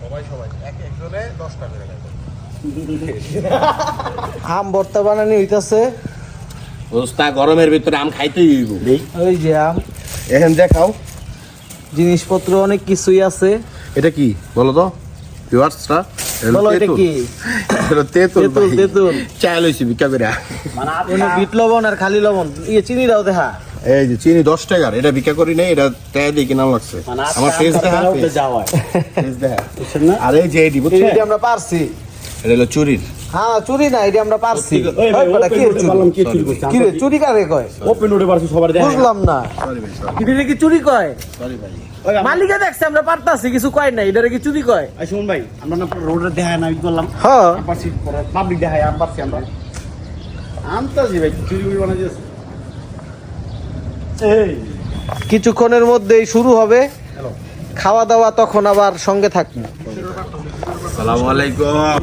সবাই সবাই। এক একজনে দশটা করে আম ভর্তা বানানি হইতাছে। ওস্তা গরমের ভিতরে আম খাইতেই হইব। ওই যে আম। এখন দেখাও। জিনিসপত্র অনেক কিছুই আছে। এটা কি? বলো তো। ভিউয়ার্সরা বলো এটা কি? এটা তেঁতুল তেঁতুল ভাই। তেঁতুল। চাই লইছি ভিক্ষা করে কোনো বিট লবণ আর খালি লবণ। ইয়ে চিনি দাও দেখা। এই যে চিনি দশ টাকার এটা ভিক্ষা করি নাই এটা টাকা দিয়ে কিনা লাগছে। আমার ফেস দেখা ফেস দেখা। আর এই যে এডি বুঝছ আমরা পারছি। এটা হলো চুরির। হ্যাঁ চুরি না এটা আমরা পারছি। কি চুরি? রে চুরি কারে কয়? ওপেন রোডে পারছি সবার দেখা বুঝলাম না। সরি ভাই এটা কি চুরি কয়? সরি ভাই। মালিকে দেখছে আমরা পারতাছি কিছু কয় না এটা কি চুরি কয়? শুনুন ভাই আমরা না রোডে দেখা না করলাম হ্যাঁ। পারছি পাবলিক দেখায় আম পারছি আমরা আম তো জি ভাই চুরি করে বানাই দিয়েছে এই কিছুক্ষণের মধ্যেই শুরু হবে। খাওয়া দাওয়া তখন আবার সঙ্গে থাকবে। আসসালামু আলাইকুম।